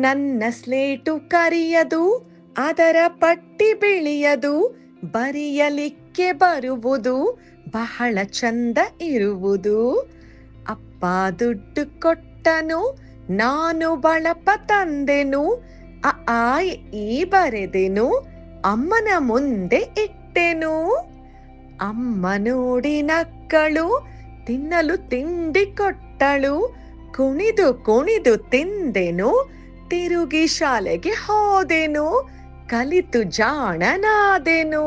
ನನ್ನ ಸ್ಲೇಟು ಕರಿಯದು, ಅದರ ಪಟ್ಟಿ ಬಿಳಿಯದು, ಬರೆಯಲಿಕ್ಕೆ ಬರುವುದು, ಬಹಳ ಚಂದ ಇರುವುದು. ಅಪ್ಪ ದುಡ್ಡು ಕೊಟ್ಟನು, ನಾನು ಬಳಪ ತಂದೆನು ಅ ಆ ಈ ಬರೆದೆನು, ಅಮ್ಮನ ಮುಂದೆ ಇಟ್ಟೆನು. ಅಮ್ಮ ನೋಡಿ ನಕ್ಕಳು, ತಿನ್ನಲು ತಿಂಡಿ ಕೊಟ್ಟಳು, ಕುಣಿದು ಕುಣಿದು ತಿಂದೆನು ತಿರುಗಿ ಶಾಲೆಗೆ ಹೋದೆನು ಕಲಿತು ಜಾಣನಾದೆನು.